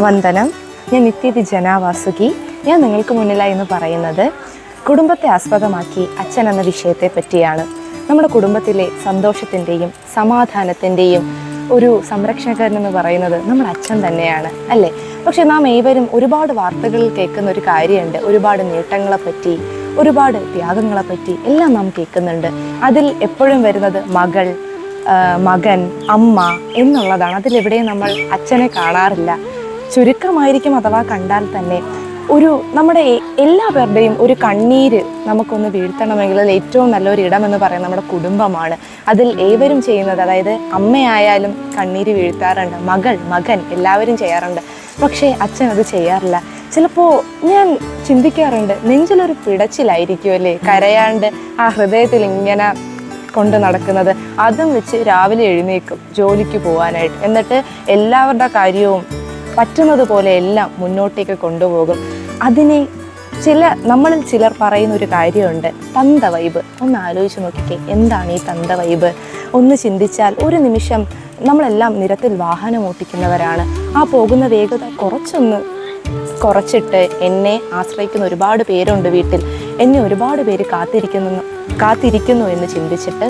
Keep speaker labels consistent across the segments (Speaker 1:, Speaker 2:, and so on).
Speaker 1: വന്ദനം. ഞാൻ നിത്യതി ജനാവാസുകി. ഞാൻ നിങ്ങൾക്ക് മുന്നിലായി എന്ന് പറയുന്നത് കുടുംബത്തെ ആസ്പദമാക്കി അച്ഛൻ എന്ന വിഷയത്തെ പറ്റിയാണ്. നമ്മുടെ കുടുംബത്തിലെ സന്തോഷത്തിന്റെയും സമാധാനത്തിന്റെയും ഒരു സംരക്ഷകൻ എന്ന് പറയുന്നത് നമ്മുടെ അച്ഛൻ തന്നെയാണ് അല്ലേ? പക്ഷെ നാം ഏവരും ഒരുപാട് വാർത്തകളിൽ കേൾക്കുന്ന ഒരു കാര്യമുണ്ട്. ഒരുപാട് നേട്ടങ്ങളെപ്പറ്റി ഒരുപാട് ത്യാഗങ്ങളെപ്പറ്റി എല്ലാം നാം കേൾക്കുന്നുണ്ട്. അതിൽ എപ്പോഴും വരുന്നത് മകൾ മകൻ അമ്മ എന്നുള്ളതാണ്. അതിലെവിടെയും നമ്മൾ അച്ഛനെ കാണാറില്ല. ചുരുക്കമായിരിക്കും അഥവാ കണ്ടാൽ തന്നെ ഒരു നമ്മുടെ എല്ലാ പേരുടെയും ഒരു കണ്ണീര് നമുക്കൊന്ന് വീഴ്ത്തണമെങ്കിൽ ഏറ്റവും നല്ലൊരു ഇടം എന്ന് പറയുന്നത് നമ്മുടെ കുടുംബമാണ്. അതിൽ ഏവരും ചെയ്യുന്നത് അതായത് അമ്മയായാലും കണ്ണീര് വീഴ്ത്താറുണ്ട്. മകൾ മകൻ എല്ലാവരും ചെയ്യാറുണ്ട്. പക്ഷേ അച്ഛൻ അത് ചെയ്യാറില്ല. ചിലപ്പോൾ ഞാൻ ചിന്തിക്കാറുണ്ട് നെഞ്ചിലൊരു പിടച്ചിലായിരിക്കും അല്ലേ? കരയാണ്ട് ആ ഹൃദയത്തിൽ ഇങ്ങനെ കൊണ്ട് നടക്കുന്നത്. അതും വെച്ച് രാവിലെ എഴുന്നേക്കും ജോലിക്ക് പോകാനായിട്ട് എന്നിട്ട് എല്ലാവരുടെ കാര്യവും പറ്റുന്നത് പോലെ എല്ലാം മുന്നോട്ടേക്ക് കൊണ്ടുപോകും. അതിനെ ചില നമ്മളിൽ ചിലർ പറയുന്ന ഒരു കാര്യമുണ്ട്. തന്ത വൈബ് ഒന്ന് ആലോചിച്ച് നോക്കിക്കേ എന്താണ് ഈ തന്ത വൈബ് ഒന്ന് ചിന്തിച്ചാൽ ഒരു നിമിഷം നമ്മളെല്ലാം നിരത്തിൽ വാഹനം ഓട്ടിക്കുന്നവരാണ്. ആ പോകുന്ന വേഗത കുറച്ചൊന്ന് കുറച്ചിട്ട് എന്നെ ആശ്രയിക്കുന്ന ഒരുപാട് പേരുണ്ട് വീട്ടിൽ. എന്നെ ഒരുപാട് പേര് കാത്തിരിക്കുന്നു കാത്തിരിക്കുന്നു എന്ന് ചിന്തിച്ചിട്ട്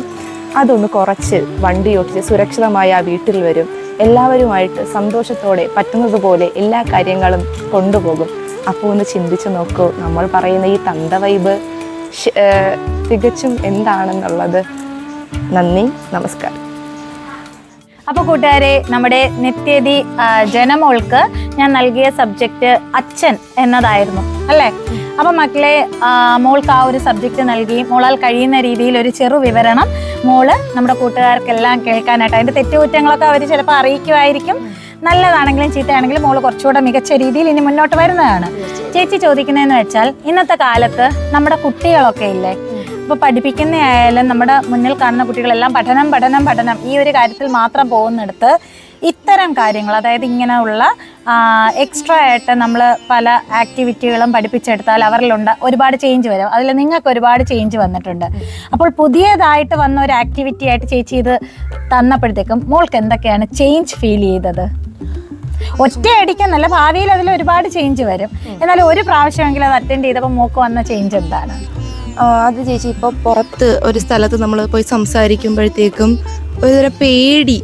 Speaker 1: അതൊന്ന് കുറച്ച് വണ്ടി ഓടിച്ച് സുരക്ഷിതമായി ആ വീട്ടിൽ വരും. എല്ലാവരുമായിട്ട് സന്തോഷത്തോടെ പറ്റുന്നതുപോലെ എല്ലാ കാര്യങ്ങളും കൊണ്ടുപോകും. അപ്പോൾ ഒന്ന് ചിന്തിച്ചു നോക്കൂ നമ്മൾ പറയുന്ന ഈ തന്ത വൈബ് തികച്ചും എന്താണെന്നുള്ളത്. നന്ദി നമസ്കാരം.
Speaker 2: അപ്പോൾ കൂട്ടുകാരെ നമ്മുടെ നിത്യതി ജനമോൾക്ക് ഞാൻ നൽകിയ സബ്ജക്റ്റ് അച്ഛൻ എന്നതായിരുന്നു അല്ലേ? അപ്പം മക്കളെ മോൾക്ക് ആ ഒരു സബ്ജക്റ്റ് നൽകി. മോളാൽ കഴിയുന്ന രീതിയിൽ ഒരു ചെറു വിവരണം മോൾ നമ്മുടെ കൂട്ടുകാർക്കെല്ലാം കേൾക്കാനായിട്ട് അതിന്റെ തെറ്റുകുറ്റങ്ങളൊക്കെ അവർ ചിലപ്പോൾ അറിയിക്കുമായിരിക്കും. നല്ലതാണെങ്കിലും ചീത്തയാണെങ്കിലും മോൾ കുറച്ചുകൂടെ മികച്ച രീതിയിൽ ഇനി മുന്നോട്ട് വരുന്നതാണ്. ചേച്ചി ചോദിക്കുന്നതെന്ന് വെച്ചാൽ ഇന്നത്തെ കാലത്ത് നമ്മുടെ കുട്ടികളൊക്കെ ഇല്ലേ ഇപ്പൊ പഠിപ്പിക്കുന്ന ആയാലും നമ്മുടെ മുന്നിൽ കാണുന്ന കുട്ടികളെല്ലാം പഠനം പഠനം പഠനം ഈ ഒരു കാര്യത്തിൽ മാത്രം പോകുന്നിടത്ത് ഇത്തരം കാര്യങ്ങൾ അതായത് ഇങ്ങനെയുള്ള എക്സ്ട്രാ ആയിട്ട് നമ്മൾ പല ആക്ടിവിറ്റികളും പഠിപ്പിച്ചെടുത്താൽ അവരിലുണ്ട് ഒരുപാട് ചേഞ്ച് വരും. അതിൽ നിങ്ങൾക്ക് ഒരുപാട് ചേഞ്ച് വന്നിട്ടുണ്ട്. അപ്പോൾ പുതിയതായിട്ട് വന്ന ഒരു ആക്ടിവിറ്റി ആയിട്ട് ചേച്ചി ഇത് തന്നപ്പോഴത്തേക്കും മോൾക്ക് എന്തൊക്കെയാണ് ചേഞ്ച് ഫീൽ ചെയ്തത്? ഒറ്റയടിക്കെന്നല്ല ഭാവിയിൽ അതിൽ ഒരുപാട് ചേഞ്ച് വരും. എന്നാൽ ഒരു പ്രാവശ്യമെങ്കിലും അത് അറ്റൻഡ് ചെയ്തപ്പോൾ മോക്ക് വന്ന ചേഞ്ച് എന്താണ്?
Speaker 1: അത് ചേച്ചി ഇപ്പോൾ പുറത്ത് ഒരു സ്ഥലത്ത് നമ്മൾ പോയി സംസാരിക്കുമ്പോഴത്തേക്കും ഒരുതരം പേടി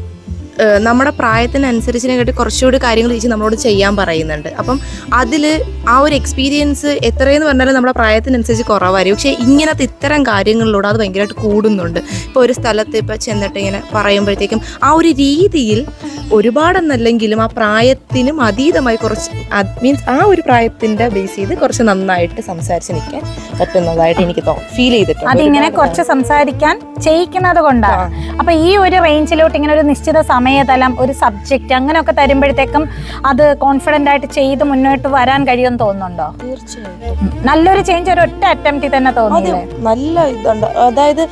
Speaker 1: നമ്മുടെ പ്രായത്തിനനുസരിച്ചിനെ കേട്ട് കുറച്ചുകൂടി കാര്യങ്ങൾ ചേച്ചി നമ്മളോട് ചെയ്യാൻ പറയുന്നുണ്ട്. അപ്പം അതിൽ ആ ഒരു എക്സ്പീരിയൻസ് എത്രയെന്ന് പറഞ്ഞാലും നമ്മുടെ പ്രായത്തിനനുസരിച്ച് കുറവായിരിക്കും. പക്ഷേ ഇങ്ങനത്തെ ഇത്തരം കാര്യങ്ങളിലൂടെ അത് ഭയങ്കരമായിട്ട് കൂടുന്നുണ്ട്. ഇപ്പോൾ ഒരു സ്ഥലത്ത് ഇപ്പോൾ ചെന്നിട്ട് ഇങ്ങനെ പറയുമ്പോഴത്തേക്കും ആ ഒരു രീതിയിൽ ഒരുപാടെന്നല്ലെങ്കിലും ആ പ്രായത്തിനും അതീതമായി കുറച്ച് മീൻസ് ആ ഒരു പ്രായത്തിന്റെ ബേസ് ചെയ്ത് കുറച്ച് നന്നായിട്ട് സംസാരിച്ച് നിൽക്കാൻ പറ്റുന്നതായിട്ട് എനിക്ക് ഫീൽ ചെയ്തിട്ടുണ്ട്.
Speaker 2: അതിങ്ങനെ കുറച്ച് സംസാരിക്കാൻ ചെയ്യിക്കുന്നത് കൊണ്ടാണ്. അപ്പൊ ഈ ഒരു റേഞ്ചിലോട്ട് ഇങ്ങനെ ഒരു നിശ്ചിത സമയതലം ഒരു സബ്ജക്റ്റ് അങ്ങനെയൊക്കെ തരുമ്പോഴത്തേക്കും അത് കോൺഫിഡന്റ് ആയിട്ട് ചെയ്ത് മുന്നോട്ട് വരാൻ കഴിയുമെന്ന് തോന്നുന്നുണ്ടോ?
Speaker 1: തീർച്ചയായിട്ടും.
Speaker 2: നല്ലൊരു ചേഞ്ച് ഒരു ഒറ്റ അറ്റംപ്റ്റിൽ തന്നെ
Speaker 1: തോന്നുന്നു
Speaker 2: തോന്നിയില്ലേ
Speaker 1: നല്ല ഇതുണ്ട്. അതായത്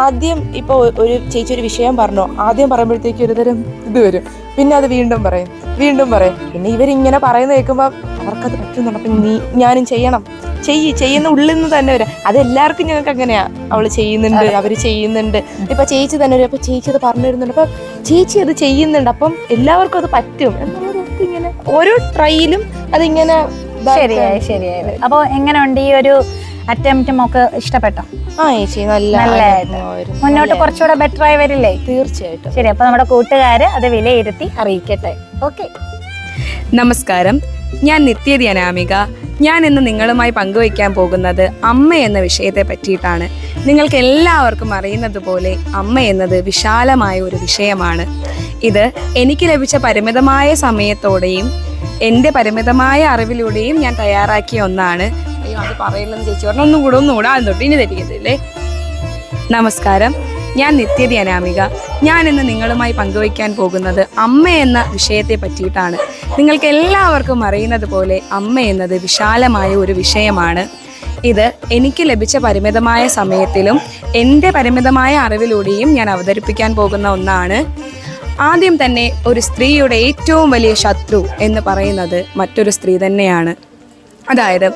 Speaker 1: ആദ്യം ഇപ്പോൾ ഒരു ചേച്ചി ഒരു വിഷയം പറഞ്ഞു. ആദ്യം പറയുമ്പോഴത്തേക്ക് ഒരുതരം ഇത് വരും. പിന്നെ അത് വീണ്ടും പറയും. വീണ്ടും പറയും. പിന്നെ ഇവരിങ്ങനെ പറയുന്ന കേൾക്കുമ്പോൾ അവർക്കത് പറ്റുന്നുണ്ട്. അപ്പം നീ ഞാനും ചെയ്യണം. ചെയ്യ് ചെയ്യുന്ന ഉള്ളിൽ നിന്ന് തന്നെ വരാം. അതെല്ലാവർക്കും ഞങ്ങൾക്ക് അങ്ങനെയാ. അവൾ ചെയ്യുന്നുണ്ട് അവർ ചെയ്യുന്നുണ്ട്. ഇപ്പൊ ചേച്ചി തന്നെ വരും. അപ്പൊ ചേച്ചി അത് പറഞ്ഞു തരുന്നുണ്ട് അപ്പൊ ചേച്ചി അത് ചെയ്യുന്നുണ്ട്. അപ്പം എല്ലാവർക്കും അത് പറ്റും. എന്നുള്ളത് ഇങ്ങനെ ഓരോ ട്രൈയിലും അതിങ്ങനെ
Speaker 2: ശരിയായി ശരിയായി. അപ്പോൾ അപ്പൊ എങ്ങനെയുണ്ട് ഈ ഒരു അറ്റംപ്റ്റ് മോക്ക് ഇഷ്ടപ്പെട്ടോ?
Speaker 1: ആ ചേച്ചി നല്ല
Speaker 2: നല്ലതായിട്ട്. മുന്നോട്ട് കുറച്ചുകൂടെ ബെറ്റർ ആയി വരില്ലേ?
Speaker 1: തീർച്ചയായിട്ടും.
Speaker 2: ശരി അപ്പൊ നമ്മുടെ കൂട്ടുകാര് അത് വിലയിരുത്തി അറിയിക്കട്ടെ. ഓക്കെ
Speaker 3: നമസ്കാരം. ഞാൻ നിത്യതി അനാമിക. ഞാൻ ഇന്ന് നിങ്ങളുമായി പങ്കുവയ്ക്കാൻ പോകുന്നത് അമ്മ എന്ന വിഷയത്തെ പറ്റിയിട്ടാണ്. നിങ്ങൾക്ക് എല്ലാവർക്കും അറിയുന്നത് പോലെ അമ്മ എന്നത് വിശാലമായ ഒരു വിഷയമാണ്. ഇത് എനിക്ക് ലഭിച്ച പരിമിതമായ സമയത്തോടെയും എന്റെ പരിമിതമായ അറിവിലൂടെയും ഞാൻ തയ്യാറാക്കിയ ഒന്നാണ് അത് പറയില്ലെന്ന് ചേച്ചി പറഞ്ഞു. ഒന്നും കൂടെ ഒന്നും കൂടെ. തൊട്ട് ഇനി തെറ്റിക്കത്തില്ലേ നമസ്കാരം. ഞാൻ നിത്യതി അനാമിക. ഞാൻ ഇന്ന് നിങ്ങളുമായി പങ്കുവയ്ക്കാൻ പോകുന്നത് അമ്മ എന്ന വിഷയത്തെ പറ്റിയിട്ടാണ്. നിങ്ങൾക്ക് എല്ലാവർക്കും അറിയുന്നത് പോലെ അമ്മ എന്നത് വിശാലമായ ഒരു വിഷയമാണ്. ഇത് എനിക്ക് ലഭിച്ച പരിമിതമായ സമയത്തിലും എന്റെ പരിമിതമായ അറിവിലൂടെയും ഞാൻ അവതരിപ്പിക്കാൻ പോകുന്ന ഒന്നാണ്. ആദ്യം തന്നെ ഒരു സ്ത്രീയുടെ ഏറ്റവും വലിയ ശത്രു എന്ന് പറയുന്നത് മറ്റൊരു സ്ത്രീ തന്നെയാണ്. അതായത്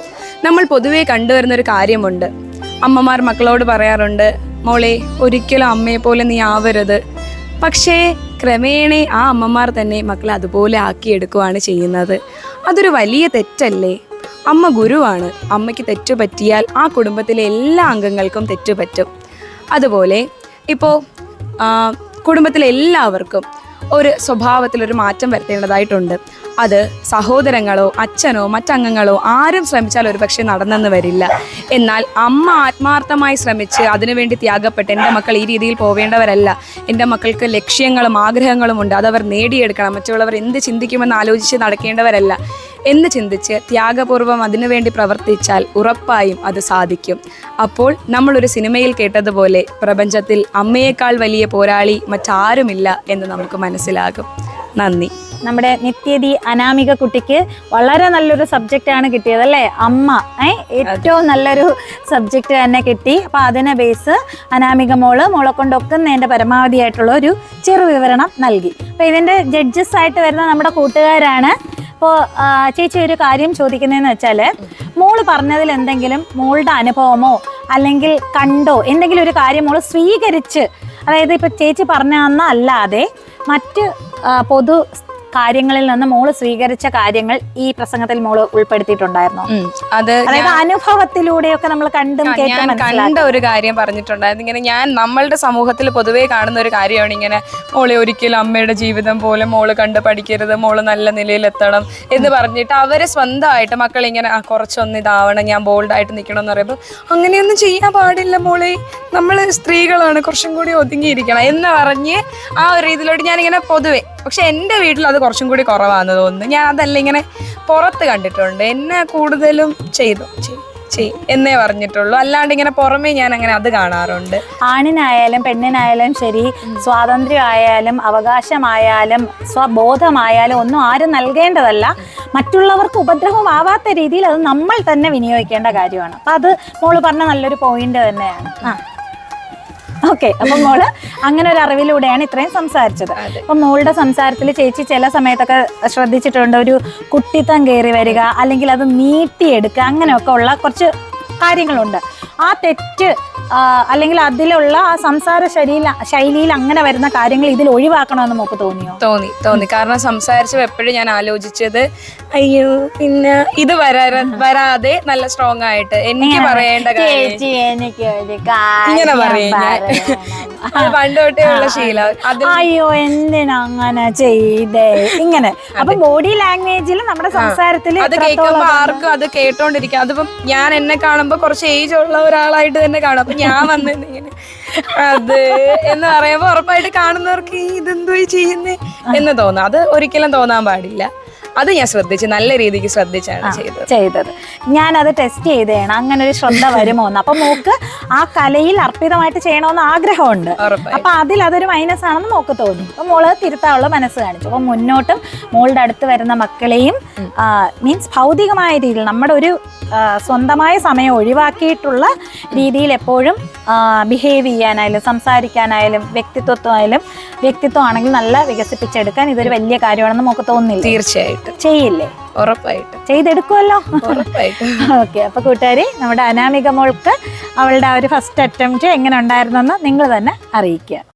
Speaker 3: നമ്മൾ പൊതുവെ കണ്ടുവരുന്ന ഒരു കാര്യമുണ്ട്. അമ്മമാർ മക്കളോട് പറയാറുണ്ട് മോളെ ഒരിക്കലും അമ്മയെ പോലെ നീ ആവരുത്. പക്ഷേ ക്രമേണ ആ അമ്മമാർ തന്നെ മക്കളെ അതുപോലെ ആക്കിയെടുക്കുകയാണ് ചെയ്യുന്നത്. അതൊരു വലിയ തെറ്റല്ലേ? അമ്മ ഗുരുവാണ്. അമ്മയ്ക്ക് തെറ്റു പറ്റിയാൽ ആ കുടുംബത്തിലെ എല്ലാ അംഗങ്ങൾക്കും തെറ്റു പറ്റും. അതുപോലെ ഇപ്പോൾ കുടുംബത്തിലെ എല്ലാവർക്കും ഒരു സ്വഭാവത്തിൽ ഒരു മാറ്റം വരുത്തേണ്ടതായിട്ടുണ്ട്. അത് സഹോദരങ്ങളോ അച്ഛനോ മറ്റംഗങ്ങളോ ആരും ശ്രമിച്ചാൽ ഒരു പക്ഷേ നടന്നെന്ന് വരില്ല. എന്നാൽ അമ്മ ആത്മാർത്ഥമായി ശ്രമിച്ച് അതിനുവേണ്ടി ത്യാഗപ്പെട്ട് എന്റെ മക്കൾ ഈ രീതിയിൽ പോവേണ്ടവരല്ല. എന്റെ മക്കൾക്ക് ലക്ഷ്യങ്ങളും ആഗ്രഹങ്ങളും ഉണ്ട് അതവർ നേടിയെടുക്കണം. മറ്റുള്ളവർ എന്ത് ചിന്തിക്കുമെന്ന് ആലോചിച്ച് നടക്കേണ്ടവരല്ല. എന്ന് ചിന്തിച്ച് ത്യാഗപൂർവം അതിനുവേണ്ടി പ്രവർത്തിച്ചാൽ ഉറപ്പായും അത് സാധിക്കും. അപ്പോൾ നമ്മളൊരു സിനിമയിൽ കേട്ടതുപോലെ പ്രപഞ്ചത്തിൽ അമ്മയേക്കാൾ വലിയ പോരാളി മറ്റാരുമില്ല എന്ന് നമുക്ക് മനസ്സിലാകും. നന്ദി.
Speaker 2: നമ്മുടെ നിത്യതി അനാമിക കുട്ടിക്ക് വളരെ നല്ലൊരു സബ്ജക്റ്റ് ആണ് കിട്ടിയത് അല്ലേ? അമ്മ. ഏ? ഏറ്റവും നല്ലൊരു സബ്ജക്റ്റ് തന്നെ കിട്ടി. അപ്പം അതിനെ ബേസ് അനാമിക മോൾ മോളെ കൊണ്ടൊക്കുന്നതിന്റെ പരമാവധിയായിട്ടുള്ള ഒരു ചെറു വിവരണം നൽകി. അപ്പം ഇതിന്റെ ജഡ്ജസ് ആയിട്ട് വരുന്ന നമ്മുടെ കൂട്ടുകാരാണ് അപ്പോൾ ചേച്ചി ഒരു കാര്യം ചോദിക്കുന്നതെന്ന് വെച്ചാൽ മോൾ പറഞ്ഞതിൽ എന്തെങ്കിലും മോളുടെ അനുഭവമോ അല്ലെങ്കിൽ കണ്ടോ എന്തെങ്കിലും ഒരു കാര്യം മോൾ സ്വീകരിച്ച് അതായത് ഇപ്പം ചേച്ചി പറഞ്ഞ അല്ലാതെ മറ്റ് പൊതു കാര്യങ്ങളിൽ നിന്ന് മോൾ സ്വീകരിച്ച കാര്യങ്ങൾ ഈ പ്രസംഗത്തിൽ മോൾ ഉൾപ്പെടുത്തിയിട്ടുണ്ടായിരുന്നു.
Speaker 3: അത്
Speaker 2: അതായത് അനുഭവത്തിലൂടെയൊക്കെ നമ്മൾ കണ്ടും കേട്ടും
Speaker 3: കണ്ട ഒരു കാര്യം പറഞ്ഞിട്ടുണ്ടായിരുന്നു. ഇങ്ങനെ ഞാൻ നമ്മളുടെ സമൂഹത്തിൽ പൊതുവേ കാണുന്ന ഒരു കാര്യമാണ് ഇങ്ങനെ മോളെ ഒരിക്കലും അമ്മയുടെ ജീവിതം പോലെ മോൾ കണ്ട് പഠിക്കരുത് മോൾ നല്ല നിലയിൽ എത്തണം എന്ന് പറഞ്ഞിട്ട് അവരെ സ്വന്തമായിട്ട് മക്കൾ ഇങ്ങനെ കുറച്ചൊന്നും കുറച്ചൊന്ന് ഇതാവണം ഞാൻ ബോൾഡായിട്ട് നിൽക്കണം എന്ന് പറയുമ്പോൾ അങ്ങനെയൊന്നും ചെയ്യാൻ പാടില്ല മോളെ. നമ്മൾ സ്ത്രീകളാണ് കുറച്ചും കൂടി ഒതുങ്ങിയിരിക്കണം എന്ന് പറഞ്ഞ് ആ ഒരു രീതിയിലോട്ട് ഞാനിങ്ങനെ പൊതുവെ പക്ഷെ എന്റെ വീട്ടിൽ അത് കുറച്ചും കൂടി കുറവാന്ന് തോന്നുന്നു. ഞാൻ അതല്ല ഇങ്ങനെ പുറത്ത് കണ്ടിട്ടുണ്ട്. എന്നെ കൂടുതലും ചെയ്തു. ചെയ്- എന്നേ പറഞ്ഞിട്ടുള്ളൂ. അല്ലാണ്ട് ഇങ്ങനെ പുറമേ ഞാൻ അങ്ങനെ അത് കാണാറുണ്ട്.
Speaker 2: ആണിനായാലും പെണ്ണിനായാലും ശരി സ്വാതന്ത്ര്യമായാലും അവകാശമായാലും സ്വബോധമായാലും ഒന്നും ആരും നൽകേണ്ടതല്ല. മറ്റുള്ളവർക്ക് ഉപദ്രവമാവാത്ത രീതിയിൽ അത് നമ്മൾ തന്നെ വിനിയോഗിക്കേണ്ട കാര്യമാണ്. അപ്പൊ അത് മോൾ പറഞ്ഞ നല്ലൊരു പോയിന്റ് തന്നെയാണ്. ആ. ഓക്കെ അപ്പൊ മോൾ അങ്ങനെ ഒരു അറിവിലൂടെയാണ് ഇത്രയും സംസാരിച്ചത്. അപ്പൊ മോളുടെ സംസാരത്തിൽ ചേച്ചി ചില സമയത്തൊക്കെ ശ്രദ്ധിച്ചിട്ടുണ്ട് ഒരു കുട്ടിത്തം കയറി വരിക അല്ലെങ്കിൽ അത് നീട്ടിയെടുക്കുക അങ്ങനെയൊക്കെ ഉള്ള കുറച്ച് കാര്യങ്ങളുണ്ട്. ആ തെറ്റ് അല്ലെങ്കിൽ അതിലുള്ള ആ സംസാര ശൈലിയിൽ ശൈലിയിൽ അങ്ങനെ വരുന്ന കാര്യങ്ങൾ ഇതിൽ ഒഴിവാക്കണമെന്ന് നമുക്ക് തോന്നിയോ?
Speaker 3: തോന്നി തോന്നി. കാരണം സംസാരിച്ചപ്പോൾ എപ്പോഴും ഞാൻ ആലോചിച്ചത് അയ്യോ പിന്നെ ഇത് വരാ വരാതെ നല്ല സ്ട്രോങ് ആയിട്ട്. എനിക്ക് പറയേണ്ട കാര്യം. ഇങ്ങനെ പറയും ഞാൻ.
Speaker 2: പറയണം.
Speaker 3: അത് പണ്ട് ശീലം.
Speaker 2: അയ്യോ എന്തിനാ അങ്ങനെ ചെയ്തേ? ഇങ്ങനെ. അപ്പൊ ബോഡി ലാംഗ്വേജിൽ നമ്മുടെ സംസാരത്തിൽ
Speaker 3: അത് കേൾക്കുമ്പോ ആർക്കും അത് കേട്ടോണ്ടിരിക്കും. അതിപ്പം ഞാൻ എന്നെ കാണുമ്പോ കുറച്ച് ഏജ് ഉള്ള ഒരാളായിട്ട് തന്നെ കാണും. അപ്പൊ ഞാൻ വന്നിരുന്നു ഇങ്ങനെ അത് എന്ന് പറയുമ്പോ ഉറപ്പായിട്ട് കാണുന്നവർക്ക് "ഈ ഇതെന്തോ ചെയ്യുന്നേ എന്ന് തോന്നാം. അത് ഒരിക്കലും തോന്നാൻ പാടില്ല. അത് ഞാൻ ശ്രദ്ധിച്ചു നല്ല രീതിക്ക് ശ്രദ്ധിച്ചാണ് ചെയ്തത്.
Speaker 2: ഞാൻ ഞാനത് ടെസ്റ്റ് ചെയ്തതാണ്. അങ്ങനെ ഒരു ശ്രദ്ധ വരുമോ എന്ന്. അപ്പൊ മോക്ക് ആ കലയിൽ അർപ്പിതമായിട്ട് ചെയ്യണമെന്ന് ആഗ്രഹമുണ്ട്. അപ്പൊ അതിൽ അതൊരു മൈനസ് ആണെന്ന് മോക്ക് തോന്നി. അപ്പൊ മോൾ തിരുത്താനുള്ള മനസ്സ് കാണിച്ചു. അപ്പൊ മുന്നോട്ടും മോളുടെ അടുത്ത് വരുന്ന മക്കളെയും മീൻസ് ഭൗതികമായ രീതിയിൽ നമ്മുടെ ഒരു സ്വന്തമായ സമയം ഒഴിവാക്കിയിട്ടുള്ള രീതിയിൽ എപ്പോഴും ബിഹേവ് ചെയ്യാനായാലും സംസാരിക്കാനായാലും വ്യക്തിത്വമായാലും വ്യക്തിത്വമാണെങ്കിൽ നല്ല വികസിപ്പിച്ചെടുക്കാൻ ഇതൊരു വലിയ കാര്യമാണെന്ന് നമുക്ക് തോന്നുന്നില്ല ചെയ്യില്ലേ?
Speaker 3: ഉറപ്പായിട്ട്.
Speaker 2: ചെയ്തെടുക്കുമല്ലോ
Speaker 3: ഉറപ്പായിട്ട്.
Speaker 2: ഓക്കെ അപ്പൊ കൂട്ടുകാരി നമ്മുടെ അനാമിക മോൾക്ക് അവളുടെ ആ ഒരു ഫസ്റ്റ് അറ്റംപ്റ്റ് എങ്ങനെ ഉണ്ടായിരുന്നെന്ന് നിങ്ങൾ തന്നെ അറിയിക്കുക.